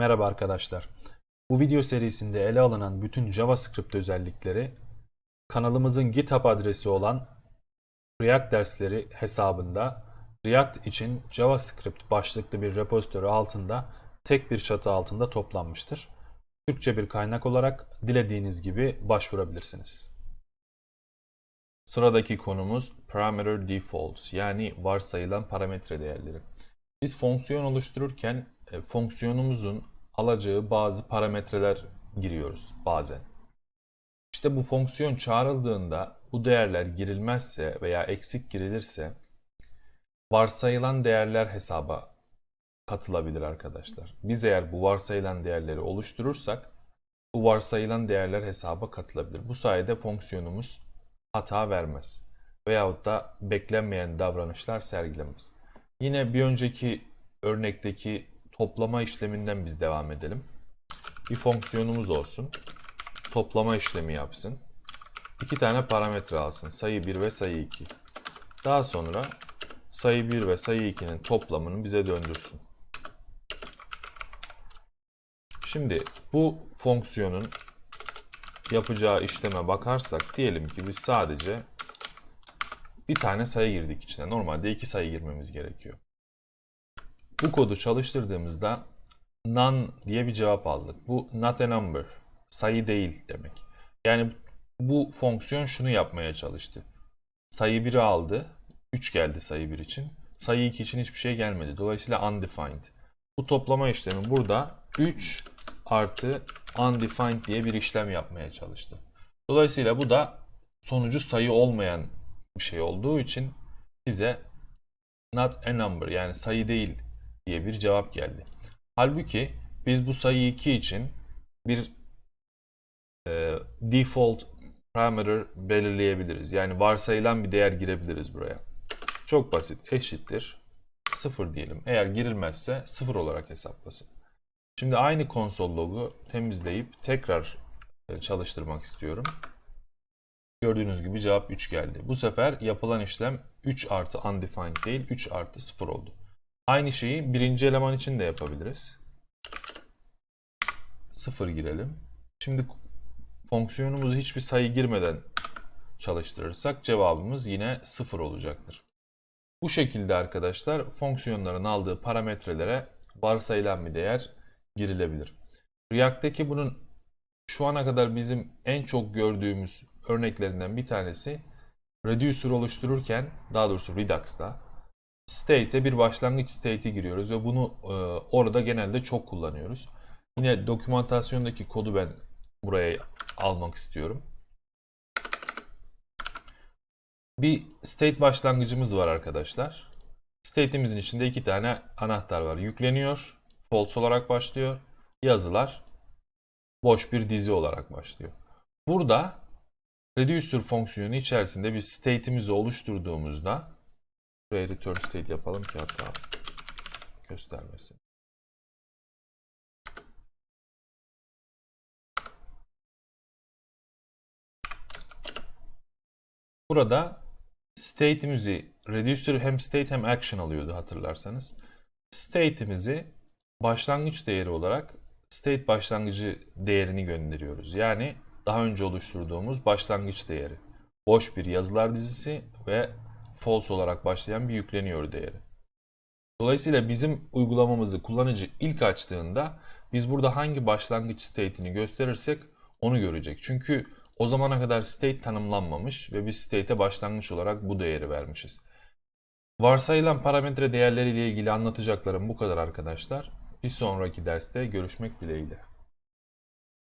Merhaba arkadaşlar. Bu video serisinde ele alınan bütün JavaScript özellikleri kanalımızın GitHub adresi olan React dersleri hesabında React için JavaScript başlıklı bir repozitörü altında tek bir çatı altında toplanmıştır. Türkçe bir kaynak olarak dilediğiniz gibi başvurabilirsiniz. Sıradaki konumuz parameter defaults yani varsayılan parametre değerleri. Biz fonksiyon oluştururken e, fonksiyonumuzun alacağı bazı parametreler giriyoruz bazen. İşte bu fonksiyon çağrıldığında bu değerler girilmezse veya eksik girilirse varsayılan değerler hesaba katılabilir arkadaşlar. Biz eğer bu varsayılan değerleri oluşturursak bu varsayılan değerler hesaba katılabilir. Bu sayede fonksiyonumuz hata vermez veyahut da beklenmeyen davranışlar sergilemez. Yine bir önceki örnekteki toplama işleminden biz devam edelim. Bir fonksiyonumuz olsun. Toplama işlemi yapsın. İki tane parametre alsın. Sayı 1 ve sayı 2. Daha sonra sayı 1 ve sayı 2'nin toplamını bize döndürsün. Şimdi bu fonksiyonun yapacağı işleme bakarsak diyelim ki biz sadece bir tane sayı girdik içine. Normalde iki sayı girmemiz gerekiyor. Bu kodu çalıştırdığımızda none diye bir cevap aldık. Bu not a number, sayı değil demek. Yani bu fonksiyon şunu yapmaya çalıştı. Sayı 1'i aldı, 3 geldi sayı 1 için. Sayı 2 için hiçbir şey gelmedi. Dolayısıyla undefined. Bu toplama işlemi burada 3 artı undefined diye bir işlem yapmaya çalıştı. Dolayısıyla bu da sonucu sayı olmayan bir şey olduğu için bize not a number yani sayı değil diye bir cevap geldi. Halbuki biz bu sayı 2 için bir e, default parameter belirleyebiliriz. Yani varsayılan bir değer girebiliriz buraya. Çok basit. Eşittir 0 diyelim. Eğer girilmezse 0 olarak hesaplasın. Şimdi aynı konsol logu temizleyip tekrar e, çalıştırmak istiyorum. Gördüğünüz gibi cevap 3 geldi. Bu sefer yapılan işlem 3 artı undefined değil 3 artı 0 oldu. Aynı şeyi birinci eleman için de yapabiliriz. 0 girelim. Şimdi fonksiyonumuzu hiçbir sayı girmeden çalıştırırsak cevabımız yine 0 olacaktır. Bu şekilde arkadaşlar fonksiyonların aldığı parametrelere varsayılan bir değer girilebilir. React'teki bunun şu ana kadar bizim en çok gördüğümüz örneklerinden bir tanesi reducer oluştururken daha doğrusu Redux'ta state'e bir başlangıç state'i giriyoruz ve bunu e, orada genelde çok kullanıyoruz. Yine dokümantasyondaki kodu ben buraya almak istiyorum. Bir state başlangıcımız var arkadaşlar. State'imizin içinde iki tane anahtar var. Yükleniyor, false olarak başlıyor. Yazılar boş bir dizi olarak başlıyor. Burada reducer fonksiyonu içerisinde bir state'imizi oluşturduğumuzda Buraya return state yapalım ki hatta göstermesin. Burada state'imizi reducer hem state hem action alıyordu hatırlarsanız. State'imizi başlangıç değeri olarak state başlangıcı değerini gönderiyoruz. Yani daha önce oluşturduğumuz başlangıç değeri. Boş bir yazılar dizisi ve false olarak başlayan bir yükleniyor değeri. Dolayısıyla bizim uygulamamızı kullanıcı ilk açtığında biz burada hangi başlangıç state'ini gösterirsek onu görecek. Çünkü o zamana kadar state tanımlanmamış ve biz state'e başlangıç olarak bu değeri vermişiz. Varsayılan parametre değerleri ile ilgili anlatacaklarım bu kadar arkadaşlar. Bir sonraki derste görüşmek dileğiyle.